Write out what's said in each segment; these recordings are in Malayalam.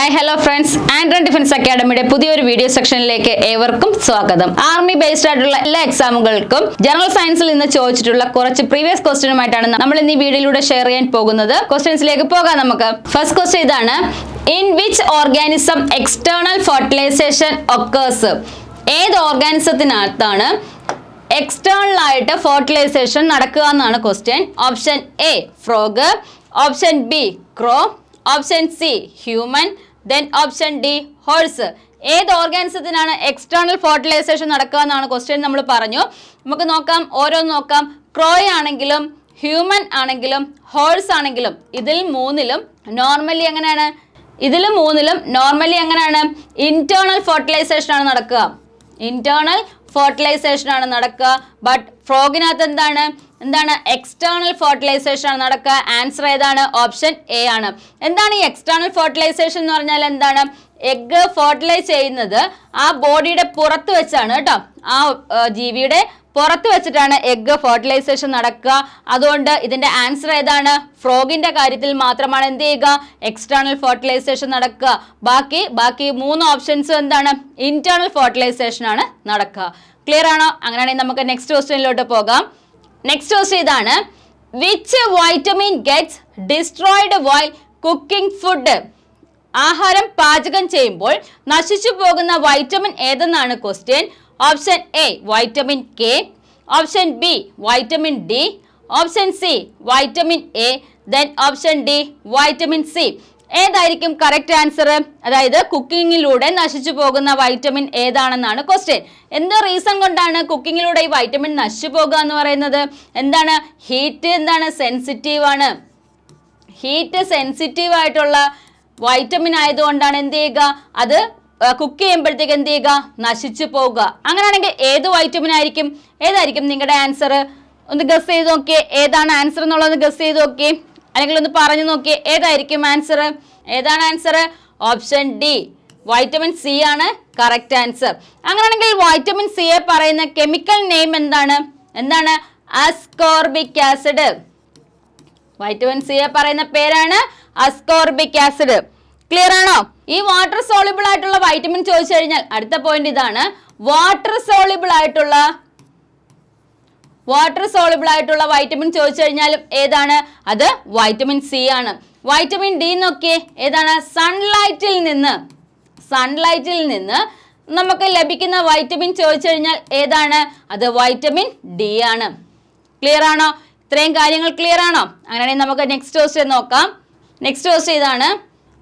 ഹായ് ഹലോ ഫ്രണ്ട്സ് ആൻഡ്രൻ ഡിഫൻസ് അക്കാഡമിയുടെ പുതിയൊരു വീഡിയോ സെക്ഷനിലേക്ക് ഏവർക്കും സ്വാഗതം. ആർമി ബേസ്ഡ് ആയിട്ടുള്ള എല്ലാ എക്സാമുകൾക്കും ജനറൽ സയൻസിൽ നിന്ന് ചോദിച്ചിട്ടുള്ള കുറച്ച് പ്രീവിയസ് ക്വസ്റ്റ്യനുമായിട്ടാണ് നമ്മൾ ഇന്ന് ഈ വീഡിയോയിലൂടെ ഷെയർ ചെയ്യാൻ പോകുന്നത്. ക്വസ്റ്റ്യൻസിലേക്ക് പോകാം നമുക്ക്. ഫസ്റ്റ് ക്വസ്റ്റ്യൻ ഇതാണ്. In which organism external fertilisation occurs ഏത് ഓർഗാനിസത്തിനകത്താണ് എക്സ്റ്റേണൽ ആയിട്ട് ഫെർട്ടിലൈസേഷൻ നടക്കുക എന്നാണ് question option A frog option B crow option C human then option D horse ഏത് ഓർഗാനിസത്തിനാണ് എക്സ്റ്റേണൽ ഫെർട്ടിലൈസേഷൻ നടക്കുക എന്നാണ് ക്വസ്റ്റ്യൻ നമ്മൾ പറഞ്ഞു. നമുക്ക് നോക്കാം ഓരോന്ന് നോക്കാം. ക്രോയ് ആണെങ്കിലും ഹ്യൂമൻ ആണെങ്കിലും ഹോഴ്സ് ആണെങ്കിലും ഇതിൽ മൂന്നിലും നോർമലി എങ്ങനെയാണ്? ഇതിൽ മൂന്നിലും നോർമലി എങ്ങനെയാണ്? ഇന്റേണൽ ഫെർട്ടിലൈസേഷൻ ആണ് നടക്കുക. ഇന്റേണൽ ഫെർട്ടിലൈസേഷൻ ആണ് നടക്കുക. ബട്ട് ഫ്രോഗിനകത്ത് എന്താണ്? എന്താണ് എക്സ്റ്റേണൽ ഫെർട്ടിലൈസേഷൻ ആണ് നടക്കുക. ആൻസർ ഏതാണ്? ഓപ്ഷൻ എ ആണ്. എന്താണ് ഈ എക്സ്റ്റേണൽ ഫെർട്ടിലൈസേഷൻ എന്ന് പറഞ്ഞാൽ എന്താണ്? എഗ്ഗ് ഫെർട്ടിലൈസ് ചെയ്യുന്നത് ആ ബോഡിയുടെ പുറത്ത് വെച്ചാണ് കേട്ടോ. ആ ജീവിയുടെ പുറത്ത് വെച്ചിട്ടാണ് എഗ്ഗ് ഫെർട്ടിലൈസേഷൻ നടക്കുക. അതുകൊണ്ട് ഇതിന്റെ ആൻസർ ഏതാണ്? ഫ്രോഗിന്റെ കാര്യത്തിൽ മാത്രമാണ് എന്ത് ചെയ്യുക? എക്സ്റ്റേണൽ ഫെർട്ടിലൈസേഷൻ നടക്കുക. ബാക്കി ബാക്കി മൂന്ന് ഓപ്ഷൻസ് എന്താണ്? ഇന്റേണൽ ഫെർട്ടിലൈസേഷൻ ആണ് നടക്കുക. ക്ലിയർ ആണോ? അങ്ങനെയാണെങ്കിൽ നമുക്ക് നെക്സ്റ്റ് ക്വസ്റ്റ്യനിലോട്ട് പോകാം. നെക്സ്റ്റ് ക്വസ്റ്റ്യൻ ഇതാണ്. Which vitamin gets destroyed while cooking food ആഹാരം പാചകം ചെയ്യുമ്പോൾ നശിച്ചു പോകുന്ന vitamin ഏതെന്നാണ് question option A vitamin K option B vitamin D option C vitamin A then option D vitamin C ഏതായിരിക്കും കറക്റ്റ് ആൻസർ അതായത് കുക്കിങ്ങിലൂടെ നശിച്ചു പോകുന്ന വൈറ്റമിൻ ഏതാണെന്നാണ് ക്വസ്റ്റ്യൻ എന്ത് റീസൺ കൊണ്ടാണ് കുക്കിങ്ങിലൂടെ ഈ വൈറ്റമിൻ നശിച്ചു പോകുക എന്ന് പറയുന്നത്? എന്താണ്? ഹീറ്റ് എന്താണ്? സെൻസിറ്റീവ് ആണ്. ഹീറ്റ് സെൻസിറ്റീവ് ആയിട്ടുള്ള വൈറ്റമിൻ ആയതുകൊണ്ടാണ് എന്ത് ചെയ്യുക? അത് കുക്ക് ചെയ്യുമ്പോഴത്തേക്ക് എന്ത് ചെയ്യുക? നശിച്ചു പോവുക അങ്ങനെയാണെങ്കിൽ ഏത് വൈറ്റമിൻ ആയിരിക്കും? ഏതായിരിക്കും നിങ്ങളുടെ ആൻസർ ഒന്ന് ഗസ് ചെയ്ത് നോക്കിയേ. ഏതാണ് ആൻസർ എന്നുള്ളത് ഗസ് ചെയ്ത് നോക്കിയേ. അല്ലെങ്കിൽ ഒന്ന് പറഞ്ഞു നോക്കിയേ. ഏതായിരിക്കും ആൻസർ ഏതാണ് answer option D vitamin C ആണ് കറക്റ്റ് ആൻസർ അങ്ങനെയാണെങ്കിൽ വൈറ്റമിൻ സിയെ പറയുന്ന കെമിക്കൽ നെയിം എന്താണ്? എന്താണ്? അസ്കോർബിക് ആസിഡ് വൈറ്റമിൻ സിയെ പറയുന്ന പേരാണ് അസ്കോർബിക് ആസിഡ് ക്ലിയർ ആണോ? ഈ വാട്ടർ സോളിബിൾ ആയിട്ടുള്ള വൈറ്റമിൻ ചോദിച്ചു കഴിഞ്ഞാൽ അടുത്ത പോയിന്റ് ഇതാണ്. വാട്ടർ സോളിബിൾ ആയിട്ടുള്ള വാട്ടർ സോളിബിൾ ആയിട്ടുള്ള വൈറ്റമിൻ ചോദിച്ചു കഴിഞ്ഞാലും ഏതാണ്? അത് വൈറ്റമിൻ സി ആണ്. വൈറ്റമിൻ ഡി എന്നൊക്കെ ഏതാണ്? സൺലൈറ്റിൽ നിന്ന് സൺലൈറ്റിൽ നിന്ന് നമുക്ക് ലഭിക്കുന്ന വൈറ്റമിൻ ചോദിച്ചു കഴിഞ്ഞാൽ ഏതാണ്? അത് വൈറ്റമിൻ ഡി ആണ്. ക്ലിയർ ആണോ? ഇത്രയും കാര്യങ്ങൾ ക്ലിയർ ആണോ? അങ്ങനെയാണെങ്കിൽ നമുക്ക് നെക്സ്റ്റ് ക്വസ്റ്റ്യൻ നോക്കാം. നെക്സ്റ്റ് ക്വസ്റ്റ്യൻ ഇതാണ്.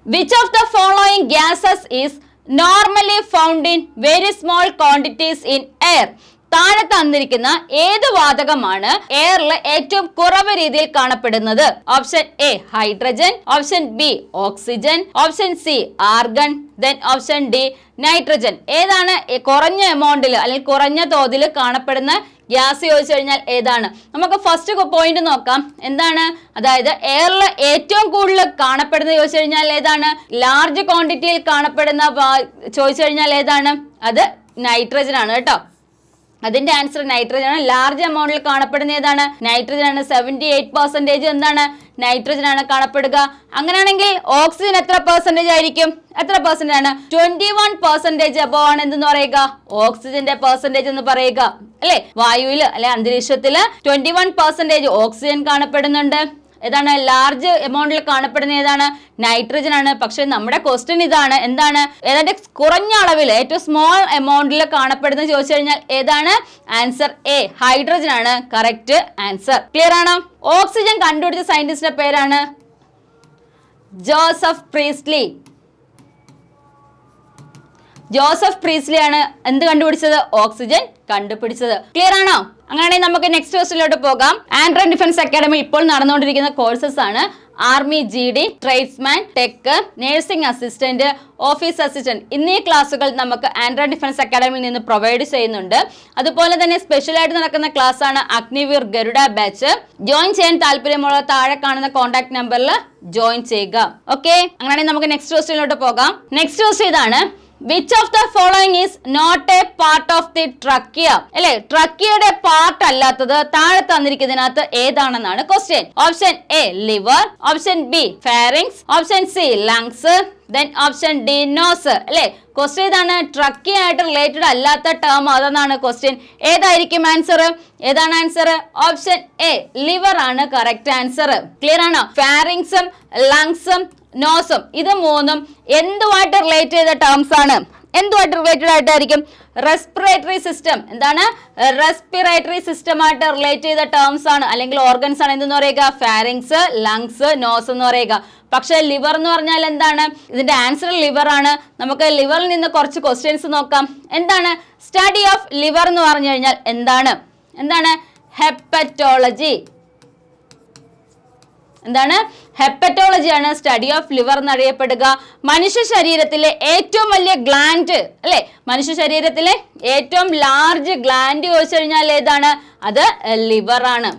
Which of the following gases is normally found in very small quantities in air താഴെ തന്നിരിക്കുന്ന ഏത് വാതകമാണ് എയറിൽ ഏറ്റവും കുറവ് രീതിയിൽ കാണപ്പെടുന്നത്? Option A hydrogen option B oxygen option C argon then option D nitrogen ഏതാണ് കുറഞ്ഞ എമൗണ്ടിൽ അല്ലെങ്കിൽ കുറഞ്ഞ തോതിൽ കാണപ്പെടുന്ന ഗ്യാസ് ചോദിച്ചു കഴിഞ്ഞാൽ ഏതാണ്? നമുക്ക് ഫസ്റ്റ് പോയിന്റ് നോക്കാം. എന്താണ്? അതായത് എയറിൽ ഏറ്റവും കൂടുതൽ കാണപ്പെടുന്ന ചോദിച്ചു കഴിഞ്ഞാൽ ഏതാണ്? ലാർജ് ക്വാണ്ടിറ്റിയിൽ കാണപ്പെടുന്ന ചോദിച്ചു കഴിഞ്ഞാൽ ഏതാണ്? അത് നൈട്രജൻ ആണ് കേട്ടോ. അതിന്റെ ആൻസർ നൈട്രജൻ ആണ്. ലാർജ് എമൗണ്ടിൽ കാണപ്പെടുന്ന ഏതാണ്? നൈട്രജൻ ആണ്. സെവന്റി എയ്റ്റ് പെർസെന്റേജ് എന്താണ്? നൈട്രജൻ ആണ് കാണപ്പെടുക. അങ്ങനെയാണെങ്കിൽ ഓക്സിജൻ എത്ര പെർസെന്റേജ് ആയിരിക്കും? എത്ര പെർസെന്റേജ് ആണ്? ട്വന്റി വൺ പെർസെന്റേജ് അബോ ആണ് എന്തെന്ന് പറയുക? ഓക്സിജന്റെ പെർസെന്റേജ് എന്ന് പറയുക. അല്ലെ? വായുവിൽ അല്ലെ അന്തരീക്ഷത്തിൽ ട്വന്റി വൺ പെർസെന്റേജ് ഓക്സിജൻ കാണപ്പെടുന്നുണ്ട്. ഏതാണ് ലാർജ് എമൗണ്ടിൽ കാണപ്പെടുന്ന ഏതാണ് നൈട്രജൻ ആണ്. പക്ഷെ നമ്മുടെ ക്വസ്റ്റ്യൻ ഇതാണ് എന്താണ് ഏതാണ്ട് കുറഞ്ഞ അളവിൽ ഏറ്റവും സ്മോൾ എമൗണ്ടിൽ കാണപ്പെടുന്ന ചോദിച്ചു കഴിഞ്ഞാൽ ഏതാണ്? ആൻസർ എ ഹൈഡ്രജൻ ആണ്. കറക്റ്റ് ആൻസർ ക്ലിയർ ആണോ? ഓക്സിജൻ കണ്ടുപിടിച്ച സയന്റിസ്റ്റിന്റെ പേരാണ് ജോസഫ് പ്രീസ്ലി. ജോസഫ് പ്രീസ്ലി ആണ് എന്ത് കണ്ടുപിടിച്ചത്? ഓക്സിജൻ കണ്ടുപിടിച്ചത്. ക്ലിയർ ആണോ? അങ്ങനെയാണെങ്കിൽ നമുക്ക് നെക്സ്റ്റ് ക്വസ്റ്റിലോട്ട് പോകാം. ആൻഡ്രൻ ഡിഫൻസ് അക്കാഡമി ഇപ്പോൾ നടന്നുകൊണ്ടിരിക്കുന്ന കോഴ്സസ് ആണ്. Army G D tradesman tech nursing assistant office assistant എന്നീ ക്ലാസ്സുകൾ നമുക്ക് ആൻഡ്രൻ ഡിഫൻസ് അക്കാഡമിയിൽ നിന്ന് പ്രൊവൈഡ് ചെയ്യുന്നുണ്ട്. അതുപോലെ തന്നെ സ്പെഷ്യൽ ആയിട്ട് നടക്കുന്ന ക്ലാസ് ആണ് അഗ്നിവീർ ഗരുഡ ബാച്ച് ജോയിൻ ചെയ്യാൻ താല്പര്യമുള്ള താഴെ കാണുന്ന കോൺടാക്ട് നമ്പറിൽ ജോയിൻ ചെയ്യുക. ഓക്കെ അങ്ങനെയാണെങ്കിൽ നമുക്ക് നെക്സ്റ്റ് ക്വസ്റ്റിലോട്ട് പോകാം. നെക്സ്റ്റ് ക്വസ്റ്റ്യൻ ഇതാണ്. Which of the following is not a part of the trachea അല്ലെ? ട്രക്കിയയുടെ പാർട്ട് അല്ലാത്തത് താഴെ തന്നിരിക്കുന്നതിനകത്ത് ഏതാണെന്നാണ് question option A liver option B pharynx option C lungs then option D nose അല്ലെ? ക്വസ്റ്റ്യൻ ഇതാണ്. ട്രക്കി ആയിട്ട് റിലേറ്റഡ് അല്ലാത്ത ടേം അതെന്നാണ് ക്വസ്റ്റ്യൻ ഏതായിരിക്കും ആൻസർ ഏതാണ് ആൻസർ ഓപ്ഷൻ എ ലിവർ ആണ് കറക്റ്റ് ആൻസർ ക്ലിയർ ആണോ? ഫാരിങ്സും ലങ്സും നോസും. ഇത് മൂന്നും എന്തുമായിട്ട് റിലേറ്റ് ചെയ്ത ടേംസ് ആണ്? എന്തുമായിട്ട് റിലേറ്റഡ് ആയിട്ടായിരിക്കും? റെസ്പിറേറ്ററി സിസ്റ്റം എന്താണ്? റെസ്പിറേറ്ററി സിസ്റ്റമായിട്ട് റിലേറ്റ് ചെയ്ത ടേംസ് ആണ്. അല്ലെങ്കിൽ ഓർഗൻസ് ആണ് എന്തെന്ന് പറയുക? ഫാരിങ്സ് ലങ്സ് നോസ് എന്ന് പറയുക. പക്ഷെ ലിവർ എന്ന് പറഞ്ഞാൽ എന്താണ്? ഇതിന്റെ ആൻസർ ലിവർ ആണ്. നമുക്ക് ലിവറിൽ നിന്ന് കുറച്ച് ക്വസ്റ്റ്യൻസ് നോക്കാം. എന്താണ്? സ്റ്റഡി ഓഫ് ലിവർ എന്ന് പറഞ്ഞു കഴിഞ്ഞാൽ എന്താണ്? എന്താണ്? ഹെപ്പറ്റോളജി എന്താണ്? ഹെപ്പറ്റോളജിയാണ് സ്റ്റഡി ഓഫ് ലിവർ എന്നറിയപ്പെടുക മനുഷ്യ ശരീരത്തിലെ ഏറ്റവും വലിയ ഗ്ലാൻഡ് അല്ലെ? മനുഷ്യ ശരീരത്തിലെ ഏറ്റവും ലാർജ് ഗ്ലാൻഡ് ചോദിച്ചു കഴിഞ്ഞാൽ ഏതാണ്? അത് ലിവർ ആണ്.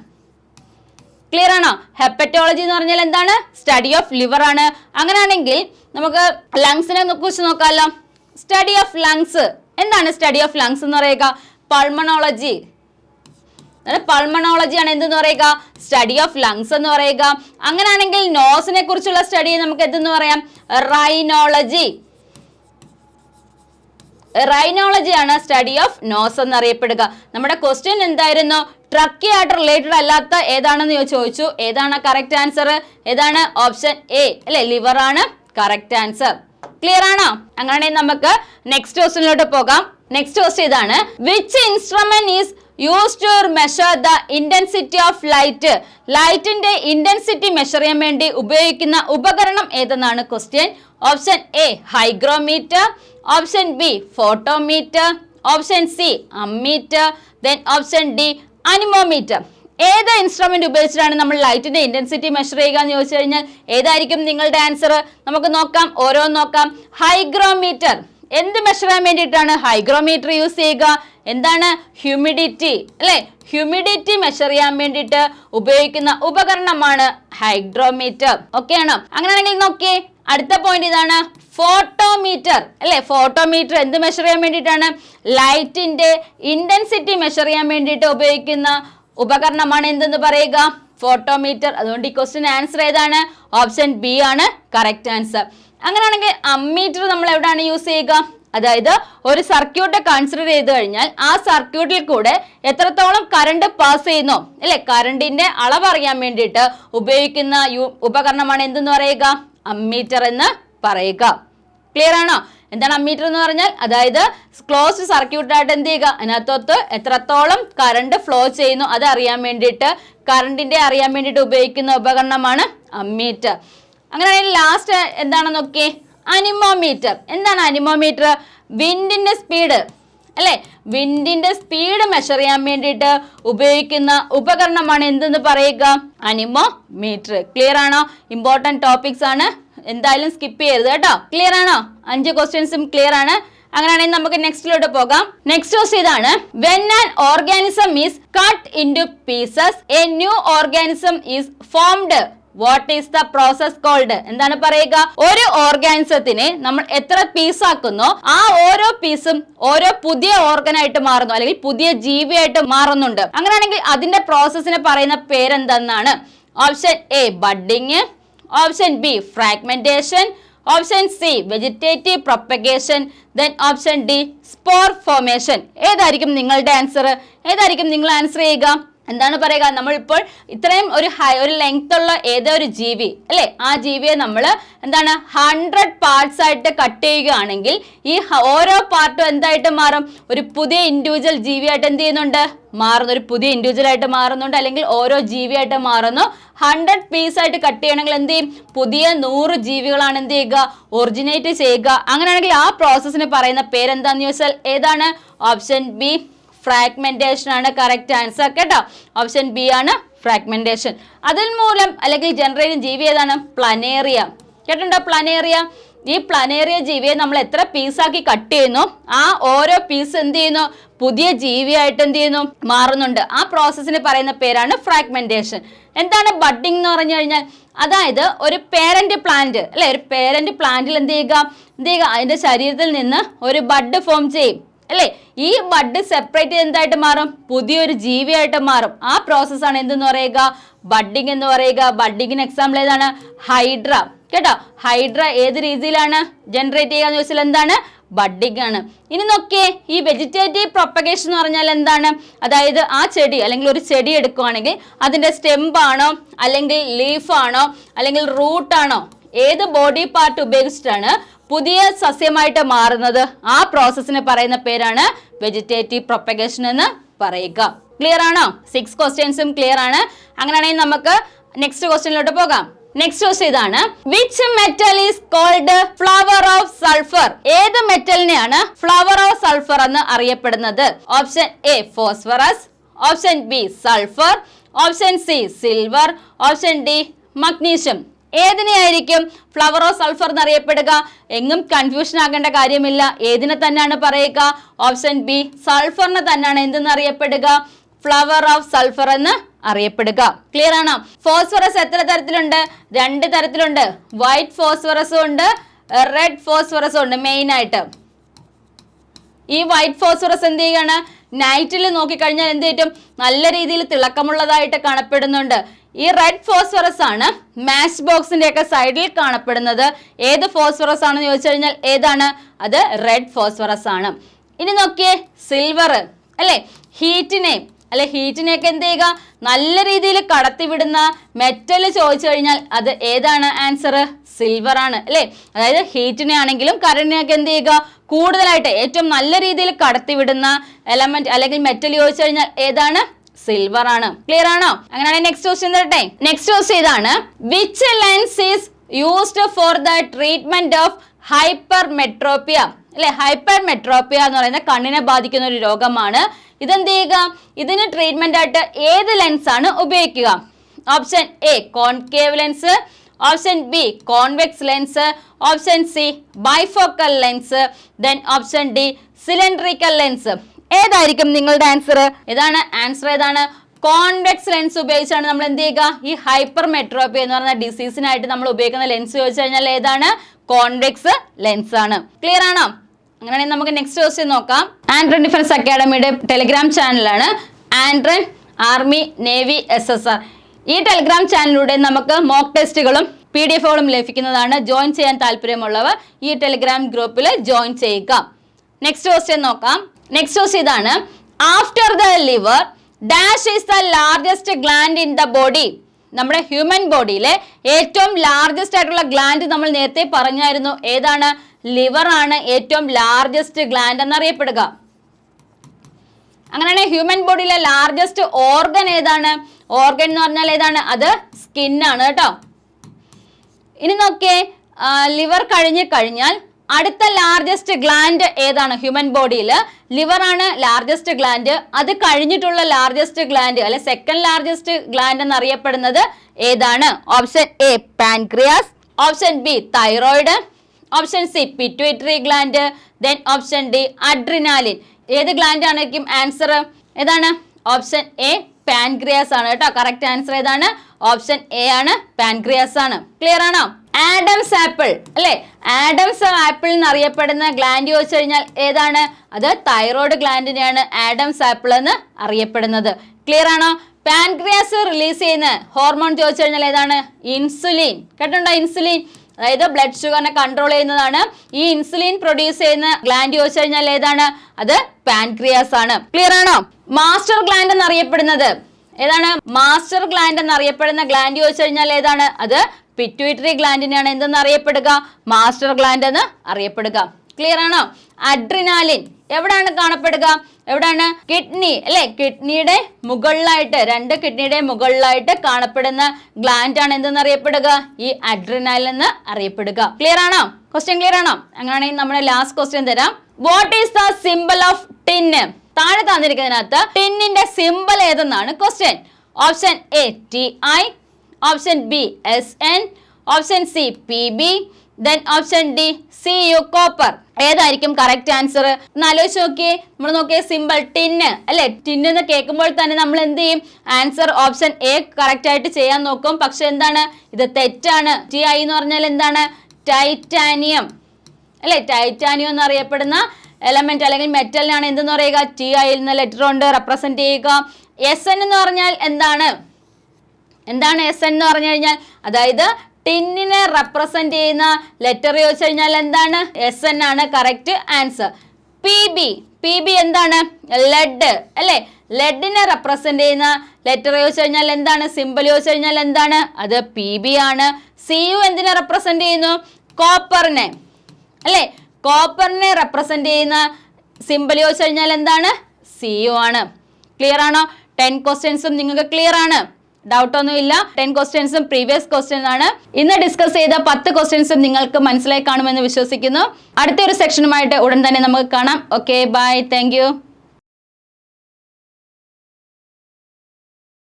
ക്ലിയർ ആണോ? ഹെപ്പറ്റോളജി എന്ന് പറഞ്ഞാൽ എന്താണ്? സ്റ്റഡി ഓഫ് ലിവർ ആണ്. അങ്ങനെയാണെങ്കിൽ നമുക്ക് ലങ്സിനെ കുറിച്ച് നോക്കാമല്ലോ സ്റ്റഡി ഓഫ് ലങ്സ് എന്താണ് സ്റ്റഡി ഓഫ് ലങ്സ് എന്ന് പറയുക? പൾമണോളജി പൾമണോളജി ആണ് എന്തെന്ന് പറയുക? സ്റ്റഡി ഓഫ് ലങ്സ് എന്ന് പറയുക. അങ്ങനെയാണെങ്കിൽ നോസിനെ കുറിച്ചുള്ള സ്റ്റഡി നമുക്ക് എന്തെന്ന് പറയാം? റൈനോളജി റൈനോളജി ആണ് സ്റ്റഡി ഓഫ് നോസ് എന്ന് അറിയപ്പെടുക നമ്മുടെ ക്വസ്റ്റ്യൻ എന്തായിരുന്നു? ട്രക്കി ആയിട്ട് റിലേറ്റഡ് അല്ലാത്ത ഏതാണെന്ന് ചോദിച്ചു. ഏതാണ് കറക്റ്റ് ആൻസർ ഏതാണ് ഓപ്ഷൻ എ അല്ലെ ലിവർ ആണ് കറക്റ്റ് ആൻസർ ക്ലിയർ ആണോ? അങ്ങനെയാണെങ്കിൽ നമുക്ക് നെക്സ്റ്റ് ക്വസ്റ്റിനിലോട്ട് പോകാം. നെക്സ്റ്റ് ക്വസ്റ്റ് ഇതാണ്. Which instrument is use to measure the intensity of light ലൈറ്റിന്റെ ഇന്റൻസിറ്റി മെഷർ ചെയ്യാൻ വേണ്ടി ഉപയോഗിക്കുന്ന ഉപകരണം ഏതെന്നാണ് question option A hygrometer option B photometer option C ammeter then option D anemometer ഏത് ഇൻസ്ട്രുമെന്റ് ഉപയോഗിച്ചിട്ടാണ് നമ്മൾ ലൈറ്റിന്റെ ഇന്റൻസിറ്റി മെഷർ ചെയ്യുക എന്ന് ചോദിച്ചു കഴിഞ്ഞാൽ ഏതായിരിക്കും നിങ്ങളുടെ ആൻസർ നമുക്ക് നോക്കാം ഓരോന്ന് നോക്കാം. ഹൈഗ്രോമീറ്റർ എന്ത് മെഷർ ചെയ്യാൻ വേണ്ടിയിട്ടാണ് ഹൈഗ്രോമീറ്റർ യൂസ് ചെയ്യുക? എന്താണ്? ഹ്യൂമിഡിറ്റി അല്ലെ? ഹ്യൂമിഡിറ്റി മെഷർ ചെയ്യാൻ വേണ്ടിയിട്ട് ഉപയോഗിക്കുന്ന ഉപകരണമാണ് ഹൈഡ്രോമീറ്റർ ഓക്കെ ആണോ? അങ്ങനെയാണെങ്കിൽ നോക്കിയേ. അടുത്ത പോയിന്റ് ഇതാണ് ഫോട്ടോമീറ്റർ അല്ലെ? ഫോട്ടോമീറ്റർ എന്ത് മെഷർ ചെയ്യാൻ വേണ്ടിയിട്ടാണ്? ലൈറ്റിന്റെ ഇന്റൻസിറ്റി മെഷർ ചെയ്യാൻ വേണ്ടിയിട്ട് ഉപയോഗിക്കുന്ന ഉപകരണമാണ് എന്തെന്ന് പറയുക? ഫോട്ടോമീറ്റർ അതുകൊണ്ട് ഈ ക്വസ്റ്റ്യൻ ആൻസർ ഏതാണ്? ഓപ്ഷൻ ബി ആണ്. കറക്റ്റ് ആൻസർ അങ്ങനെയാണെങ്കിൽ അമ്മീറ്റർ നമ്മൾ എവിടെയാണ് യൂസ് ചെയ്യുക? അതായത് ഒരു സർക്യൂട്ട് കൺസിഡർ ചെയ്ത് കഴിഞ്ഞാൽ ആ സർക്യൂട്ടിൽ കൂടെ എത്രത്തോളം കറണ്ട് പാസ് ചെയ്യുന്നു അല്ലെ? കറണ്ടിന്റെ അളവ് അറിയാൻ വേണ്ടിയിട്ട് ഉപയോഗിക്കുന്ന ഉപകരണമാണ് എന്തെന്ന് പറയുക? അമ്മീറ്റർ എന്ന് പറയുക. ക്ലിയർ ആണോ? എന്താണ് അമ്മീറ്റർ എന്ന് പറഞ്ഞാൽ? അതായത് ക്ലോസ്ഡ് സർക്യൂട്ടായിട്ട് എന്ത് ചെയ്യുക? അതിനകത്തൊത്ത് എത്രത്തോളം കറണ്ട് ഫ്ലോ ചെയ്യുന്നു അത് അറിയാൻ വേണ്ടിയിട്ട് കറണ്ടിന്റെ അറിയാൻ വേണ്ടിയിട്ട് ഉപയോഗിക്കുന്ന ഉപകരണമാണ് അമ്മീറ്റർ അങ്ങനെയാണെങ്കിൽ ലാസ്റ്റ് എന്താണെന്ന് നോക്കിയേ? അനിമോമീറ്റർ എന്താണ് അനിമോമീറ്റർ വിൻഡിന്റെ സ്പീഡ് അല്ലെ? വിൻഡിന്റെ സ്പീഡ് മെഷർ ചെയ്യാൻ വേണ്ടിയിട്ട് ഉപയോഗിക്കുന്ന ഉപകരണമാണ് എന്തെന്ന് പറയുക? അനിമോമീറ്റർ ക്ലിയർ ആണോ? ഇമ്പോർട്ടന്റ് ടോപ്പിക്സ് ആണ്. എന്തായാലും സ്കിപ്പ് ചെയ്യരുത് കേട്ടോ. ക്ലിയർ ആണോ? അഞ്ച് ക്വസ്റ്റ്യൻസും ക്ലിയർ ആണ്. അങ്ങനെയാണെങ്കിൽ നമുക്ക് നെക്സ്റ്റിലോട്ട് പോകാം. നെക്സ്റ്റ് ക്വസ്റ്റ് ഇതാണ്. When an organism is cut in two pieces a new organism is formed what is the process called എന്താണ് പറയുക? ഒരു ഓർഗാനിസത്തിനെ നമ്മൾ എത്ര പീസ് ആക്കുന്നോ ആ ഓരോ പീസും ഓരോ പുതിയ ഓർഗനായിട്ട് മാറുന്നു. അല്ലെങ്കിൽ പുതിയ ജീവിയായിട്ട് മാറുന്നുണ്ട്. അങ്ങനെയാണെങ്കിൽ അതിന്റെ പ്രോസസ്സിനെ പറയുന്ന പേരെന്താണ് option A budding option B fragmentation option C vegetative propagation then option D spore formation ഏതായിരിക്കും നിങ്ങളുടെ ആൻസർ ഏതായിരിക്കും നിങ്ങൾ ആൻസർ ചെയ്യുക? എന്താണ് പറയുക? നമ്മളിപ്പോൾ ഇത്രയും ഒരു ഹൈ ഒരു ലെങ്ത് ഉള്ള ഏതോ ഒരു ജീവി അല്ലെ? ആ ജീവിയെ നമ്മൾ എന്താണ് ഹൺഡ്രഡ് പാർട്സ് ആയിട്ട് കട്ട് ചെയ്യുകയാണെങ്കിൽ ഈ ഓരോ പാർട്ടും എന്തായിട്ട് മാറും? ഒരു പുതിയ ഇൻഡിവിജ്വൽ ജീവിയായിട്ട് എന്ത് ചെയ്യുന്നുണ്ട്? മാറുന്നു. ഒരു പുതിയ ഇൻഡിവിജ്വൽ ആയിട്ട് മാറുന്നുണ്ട്. അല്ലെങ്കിൽ ഓരോ ജീവിയായിട്ട് മാറുന്നു. ഹൺഡ്രഡ് പീസ് ആയിട്ട് കട്ട് ചെയ്യണമെങ്കിൽ എന്ത് ചെയ്യും? പുതിയ നൂറ് ജീവികളാണ് എന്ത് ചെയ്യുക? ഒറിജിനേറ്റ് ചെയ്യുക. അങ്ങനെയാണെങ്കിൽ ആ പ്രോസസ്സിന് പറയുന്ന പേരെന്താന്ന് ചോദിച്ചാൽ ഏതാണ്? ഓപ്ഷൻ ബി ഫ്രാഗ്മെന്റേഷൻ ആണ് കറക്റ്റ് ആൻസർ കേട്ടോ. ഓപ്ഷൻ ബി ആണ് ഫ്രാഗ്മെന്റേഷൻ. അതിൽ മൂലം അല്ലെങ്കിൽ ജനറേറ്റ് ജീവി ഏതാണ്? പ്ലനേറിയ. കേട്ടിട്ടുണ്ടോ പ്ലനേറിയ? ഈ പ്ലനേറിയ ജീവിയെ നമ്മൾ എത്ര പീസാക്കി കട്ട് ചെയ്യുന്നു? ആ ഓരോ പീസ് എന്ത് ചെയ്യുന്നു? പുതിയ ജീവിയായിട്ട് എന്ത് ചെയ്യുന്നു? മാറുന്നുണ്ട്. ആ പ്രോസസ്സിന് പറയുന്ന പേരാണ് ഫ്രാഗ്മെന്റേഷൻ. എന്താണ് ബഡ്ഡിംഗ് എന്ന് പറഞ്ഞു കഴിഞ്ഞാൽ? അതായത് ഒരു പേരന്റ് പ്ലാന്റ് അല്ലെ? ഒരു പേരന്റ് പ്ലാന്റിൽ എന്ത് ചെയ്യുക? എന്ത് ചെയ്യുക? അതിന്റെ ശരീരത്തിൽ നിന്ന് ഒരു ബഡ് ഫോം ചെയ്യും. അല്ലേ? ഈ ബഡ് സെപ്പറേറ്റ് എന്തായിട്ട് മാറും? പുതിയൊരു ജീവിയായിട്ട് മാറും. ആ പ്രോസസ്സാണ് എന്തെന്ന് പറയുക? ബഡ്ഡിങ് എന്ന് പറയുക. ബഡ്ഡിങ്ങിന് എക്സാമ്പിൾ ഏതാണ്? ഹൈഡ്ര. കേട്ടോ? ഹൈഡ്ര ഏത് രീതിയിലാണ്? ജനറേറ്റ് ചെയ്യുക എന്ന് ചോദിച്ചാൽ എന്താണ്? ബഡ്ഡിംഗ് ആണ്. ഇനി നോക്കിയേ ഈ വെജിറ്റേറ്റീവ് പ്രൊപ്പഗേഷൻ എന്ന് പറഞ്ഞാൽ എന്താണ്? അതായത് ആ ചെടി അല്ലെങ്കിൽ ഒരു ചെടി എടുക്കുവാണെങ്കിൽ അതിന്റെ സ്റ്റെമ്പാണോ അല്ലെങ്കിൽ ലീഫാണോ അല്ലെങ്കിൽ റൂട്ടാണോ ഏത് ബോഡി പാർട്ട് ഉപയോഗിച്ചിട്ടാണ് പുതിയ സസ്യമായിട്ട് മാറുന്നത്. ആ പ്രോസസ്സിന് പറയുന്ന പേരാണ് വെജിറ്റേറ്റീവ് പ്രൊപ്പഗേഷൻ എന്ന് പറയുക. ക്ലിയർ ആണോ? സിക്സ് ക്വസ്റ്റ്യൻസും ക്ലിയർ ആണ്. അങ്ങനെയാണെങ്കിൽ നമുക്ക് നെക്സ്റ്റ് ക്വസ്റ്റ്യനിലോട്ട് പോകാം. നെക്സ്റ്റ് ക്വസ്റ്റ്യൻ ഇതാണ്. Which metal is called flower of sulphur ഏത് മെറ്റലിനെയാണ് ഫ്ലവർ ഓഫ് സൾഫർ എന്ന് അറിയപ്പെടുന്നത്? Option A phosphorus option B sulphur option C silver option D magnesium ഏതിനെയായിരിക്കും ഫ്ലവറോ sulphur എന്നറിയപ്പെടുക? എങ്ങും കൺഫ്യൂഷൻ ആകേണ്ട കാര്യമില്ല. ഏതിനെ തന്നെയാണ് പറയുക? ഓപ്ഷൻ ബി സൾഫറിനെ തന്നെയാണ് എന്തെന്ന് അറിയപ്പെടുക ഫ്ലവർ ഓഫ് സൾഫർ എന്ന് അറിയപ്പെടുക. ക്ലിയർ ആണോ? ഫോസ്ഫറസ് എത്ര തരത്തിലുണ്ട്? രണ്ട് തരത്തിലുണ്ട്. വൈറ്റ് ഫോസ്ഫറസും ഉണ്ട്. റെഡ് ഫോസ്ഫറസും ഉണ്ട് മെയിൻ ആയിട്ട്. ഈ വൈറ്റ് ഫോസ്ഫറസ് എന്ത് ചെയ്യുകയാണ് നൈറ്റിൽ നോക്കിക്കഴിഞ്ഞാൽ എന്ത് പറ്റും? നല്ല രീതിയിൽ തിളക്കമുള്ളതായിട്ട് കാണപ്പെടുന്നുണ്ട്. ഈ റെഡ് ഫോസ്ഫറസ് ആണ് മാച്ച് ബോക്സിന്റെ ഒക്കെ സൈഡിൽ കാണപ്പെടുന്നത്. ഏത് ഫോസ്ഫറസ് ആണെന്ന് ചോദിച്ചു കഴിഞ്ഞാൽ ഏതാണ്? അത് റെഡ് ഫോസ്ഫറസ് ആണ്. ഇനി നോക്കിയേ സിൽവർ അല്ലെ? ഹീറ്റിനെ അല്ലെ ഹീറ്റിനെയൊക്കെ എന്ത് ചെയ്യുക? നല്ല രീതിയിൽ കടത്തിവിടുന്ന മെറ്റൽ ചോദിച്ചു കഴിഞ്ഞാൽ അത് ഏതാണ്? ആൻസർ സിൽവർ ആണ് അല്ലേ? അതായത് ഹീറ്റിനെ ആണെങ്കിലും കറണ്ടിനെയൊക്കെ എന്ത് ചെയ്യുക? കൂടുതലായിട്ട് ഏറ്റവും നല്ല രീതിയിൽ കടത്തിവിടുന്ന എലമെന്റ് അല്ലെങ്കിൽ മെറ്റൽ ചോദിച്ചു കഴിഞ്ഞാൽ ഏതാണ്? സിൽവർ ആണ്. ക്ലിയർ ആണോ? അങ്ങനെയാണെങ്കിൽ നെക്സ്റ്റ് ക്വസ്റ്റ്യൻ തരട്ടെ നെക്സ്റ്റ് ക്വസ്റ്റ്യൻ ഇതാണ്. Which lens is used for the treatment of hypermetropia അല്ലെ? ഹൈപ്പർ മെട്രോപ്പിയ എന്ന് പറയുന്ന കണ്ണിനെ ബാധിക്കുന്ന ഒരു രോഗമാണ്. ഇതെന്ത് ചെയ്യുക? ഇതിന് ട്രീറ്റ്മെന്റ് ആയിട്ട് ഏത് ലെൻസ് ആണ് ഉപയോഗിക്കുക? Option A concave lens option B convex lens option C bifocal lens then option D cylindrical lens ഏതായിരിക്കും നിങ്ങളുടെ ആൻസർ ഏതാണ് ആൻസർ ഏതാണ് കോൺവെക്സ് ലെൻസ് ഉപയോഗിച്ചാണ് നമ്മൾ എന്ത് ചെയ്യുക? ഈ ഹൈപ്പർ മെട്രോപ്പി എന്ന് പറഞ്ഞ ഡിസീസിനായിട്ട് നമ്മൾ ഉപയോഗിക്കുന്ന ലെൻസ് ചോദിച്ചു കഴിഞ്ഞാൽ ഏതാണ്? കോൺവെക്സ് ലെൻസ് ആണ്. ക്ലിയർ ആണോ? അങ്ങനെയാണെങ്കിൽ നമുക്ക് നെക്സ്റ്റ് ക്വസ്റ്റ്യൻ നോക്കാം. ആൻഡ്രൻ ഡിഫൻസ് അക്കാഡമിയുടെ ടെലിഗ്രാം ചാനലാണ് ആൻഡ്രൻ army navy S S R ഈ ടെലിഗ്രാം ചാനലിലൂടെ നമുക്ക് മോക്ക് ടെസ്റ്റുകളും പി ഡി എഫുകളും ലഭിക്കുന്നതാണ്. ജോയിൻ ചെയ്യാൻ താല്പര്യമുള്ളവർ ഈ ടെലിഗ്രാം ഗ്രൂപ്പിൽ ജോയിൻ ചെയ്യുക. നെക്സ്റ്റ് ക്വസ്റ്റ്യൻ നോക്കാം. നെക്സ്റ്റ് ക്വസ്റ്റ്യൻ ഇതാണ്. After the liver dash is the largest gland in the body നമ്മുടെ ഹ്യൂമൻ ബോഡിയിലെ ഏറ്റവും ലാർജസ്റ്റ് ആയിട്ടുള്ള ഗ്ലാൻഡ് നമ്മൾ നേരത്തെ പറഞ്ഞായിരുന്നു. ഏതാണ്? ലിവർ ആണ് ഏറ്റവും ലാർജസ്റ്റ് ഗ്ലാൻഡ് എന്നറിയപ്പെടുക. അങ്ങനെയാണെങ്കിൽ ഹ്യൂമൻ ബോഡിയിലെ ലാർജസ്റ്റ് ഓർഗൻ ഏതാണ്? ഓർഗൻ എന്ന് പറഞ്ഞാൽ ഏതാണ്? അത് സ്കിന്നാണ് കേട്ടോ. ഇനി നോക്കിയേ ലിവർ കഴിഞ്ഞ് കഴിഞ്ഞാൽ അടുത്ത ലാർജസ്റ്റ് ഗ്ലാൻഡ് ഏതാണ്? ഹ്യൂമൻ ബോഡിയിൽ ലിവർ ആണ് ലാർജസ്റ്റ് ഗ്ലാൻഡ് അത് കഴിഞ്ഞിട്ടുള്ള ലാർജസ്റ്റ് ഗ്ലാൻഡ് അല്ലെ സെക്കൻഡ് ലാർജസ്റ്റ് ഗ്ലാൻഡ് എന്നറിയപ്പെടുന്നത് ഏതാണ്? Option A pancreas option B thyroid option C pituitary gland then option D adrenaline ഏത് ഗ്ലാൻഡ് ആയിരിക്കും ആൻസർ ഏതാണ്? ഓപ്ഷൻ എ പാൻക്രിയാസ് ആണ്. കേട്ടോ കറക്റ്റ് ആൻസർ ഏതാണ്? ഓപ്ഷൻ എ ആണ് പാൻക്രിയാസ് ആണ്. ക്ലിയർ ആണോ? ആഡംസ് ആപ്പിൾ അല്ലെ? ആഡംസ് ആപ്പിൾ എന്നറിയപ്പെടുന്ന ഗ്ലാൻഡ് ചോദിച്ചു കഴിഞ്ഞാൽ ഏതാണ്? അത് തൈറോയ്ഡ് ഗ്ലാൻഡിനെയാണ് ആഡംസ് ആപ്പിൾ എന്ന് അറിയപ്പെടുന്നത്. ക്ലിയർ ആണോ? പാൻക്രിയാസ് റിലീസ് ചെയ്യുന്ന ഹോർമോൺ ചോദിച്ചു കഴിഞ്ഞാൽ ഏതാണ്? ഇൻസുലിൻ കേട്ടുണ്ടോ ഇൻസുലിൻ അതായത് ബ്ലഡ് ഷുഗറിനെ കൺട്രോൾ ചെയ്യുന്നതാണ്. ഈ ഇൻസുലിൻ പ്രൊഡ്യൂസ് ചെയ്യുന്ന ഗ്ലാൻഡ് ചോദിച്ചു കഴിഞ്ഞാൽ ഏതാണ്? അത് പാൻക്രിയാസ് ആണ്. ക്ലിയർ ആണോ? മാസ്റ്റർ ഗ്ലാൻഡ് എന്നറിയപ്പെടുന്നത്. ഏതാണ്? മാസ്റ്റർ ഗ്ലാൻഡ് എന്നറിയപ്പെടുന്ന ഗ്ലാൻഡ് ചോദിച്ചു കഴിഞ്ഞാൽ ഏതാണ്? അത് പിറ്റ്യൂട്ടറി ഗ്ലാൻഡിനെയാണ് എന്തെന്ന് അറിയപ്പെടുക? മാസ്റ്റർ ഗ്ലാൻഡ് എന്ന് അറിയപ്പെടുക. ക്ലിയർ ആണോ? അഡ്രിനാലിൻ എവിടെയാണ് കാണപ്പെടുക? എവിടെയാണ് കിഡ്നി അല്ലെ? കിഡ്നിയുടെ മുകളിലായിട്ട് രണ്ട് കിഡ്നിയുടെ മുകളിലായിട്ട് കാണപ്പെടുന്ന ഗ്ലാൻഡ് ആണ് എന്തെന്ന് അറിയപ്പെടുക? ഈ അഡ്രിനാലിൻ എന്ന് അറിയപ്പെടുക. ക്ലിയർ ആണോ? ക്വസ്റ്റ്യൻ ക്ലിയർ ആണോ? അങ്ങനെയാണെങ്കിൽ നമ്മുടെ ലാസ്റ്റ് ക്വസ്റ്റ്യൻ തരാം. What is the symbol of tin താഴെ തന്നിരിക്കുന്നതിനകത്ത് ടിന്നിന്റെ simple ഏതെന്നാണ് question option A T I option B S N option C P B then option D C U copper ഏതായിരിക്കും കറക്റ്റ് ആൻസർ ഒന്ന് ആലോചിച്ച് നോക്കിയേ. നമ്മൾ നോക്കിയ സിമ്പിൾ ടിന്ന് അല്ലെ? ടിന്ന് എന്ന് കേൾക്കുമ്പോൾ തന്നെ നമ്മൾ എന്ത് ചെയ്യും? ആൻസർ ഓപ്ഷൻ എ കറക്റ്റ് ആയിട്ട് ചെയ്യാൻ നോക്കും. പക്ഷെ എന്താണ്? ഇത് തെറ്റാണ്. ടി ഐ എന്ന് പറഞ്ഞാൽ എന്താണ്? ടൈറ്റാനിയം അല്ലെ? ടൈറ്റാനിയം എന്ന് അറിയപ്പെടുന്ന എലമെന്റ് അല്ലെങ്കിൽ മെറ്റലിനാണ് എന്തെന്ന് പറയുക? ടി ഐയിൽ നിന്ന് ലെറ്റർ കൊണ്ട് റെപ്രസെന്റ് ചെയ്യുക. എസ് എൻ എന്ന് പറഞ്ഞാൽ എന്താണ്? എന്താണ് എസ് എൻ എന്ന് പറഞ്ഞു കഴിഞ്ഞാൽ? അതായത് ടിന്നിനെ റെപ്രസെന്റ് ചെയ്യുന്ന ലെറ്റർ ചോദിച്ചു കഴിഞ്ഞാൽ എന്താണ്? എസ് എൻ ആണ് correct answer P B P B എന്താണ്? ലെഡ് അല്ലെ? ലെഡിനെ റെപ്രസെന്റ് ചെയ്യുന്ന ലെറ്റർ ചോദിച്ചു കഴിഞ്ഞാൽ എന്താണ്? സിമ്പിൾ ചോദിച്ചു കഴിഞ്ഞാൽ എന്താണ്? അത് പി ബി ആണ്. സി യു എന്തിനെ റെപ്രസെന്റ് ചെയ്യുന്നു? കോപ്പറിനെ അല്ലേ? കോപ്പറിനെ റെപ്രസെന്റ് ചെയ്യുന്ന സിമ്പിൾ ചോദിച്ചു കഴിഞ്ഞാൽ എന്താണ്? സി യു ആണ്. ക്ലിയർ ആണോ? ടെൻ ക്വസ്റ്റ്യൻസും നിങ്ങൾക്ക് ക്ലിയർ ആണ്. ഡൗട്ട് ഒന്നും ഇല്ല ടെൻ ക്വസ്റ്റ്യൻസും പ്രീവിയസ് ക്വസ്റ്റ്യൻ ആണ്. ഇന്ന് ഡിസ്കസ് ചെയ്ത പത്ത് ക്വസ്റ്റ്യൻസും നിങ്ങൾക്ക് മനസ്സിലായി കാണുമെന്ന് വിശ്വസിക്കുന്നു. അടുത്ത ഒരു സെക്ഷനുമായിട്ട് ഉടൻ തന്നെ നമുക്ക് കാണാം. Okay bye thank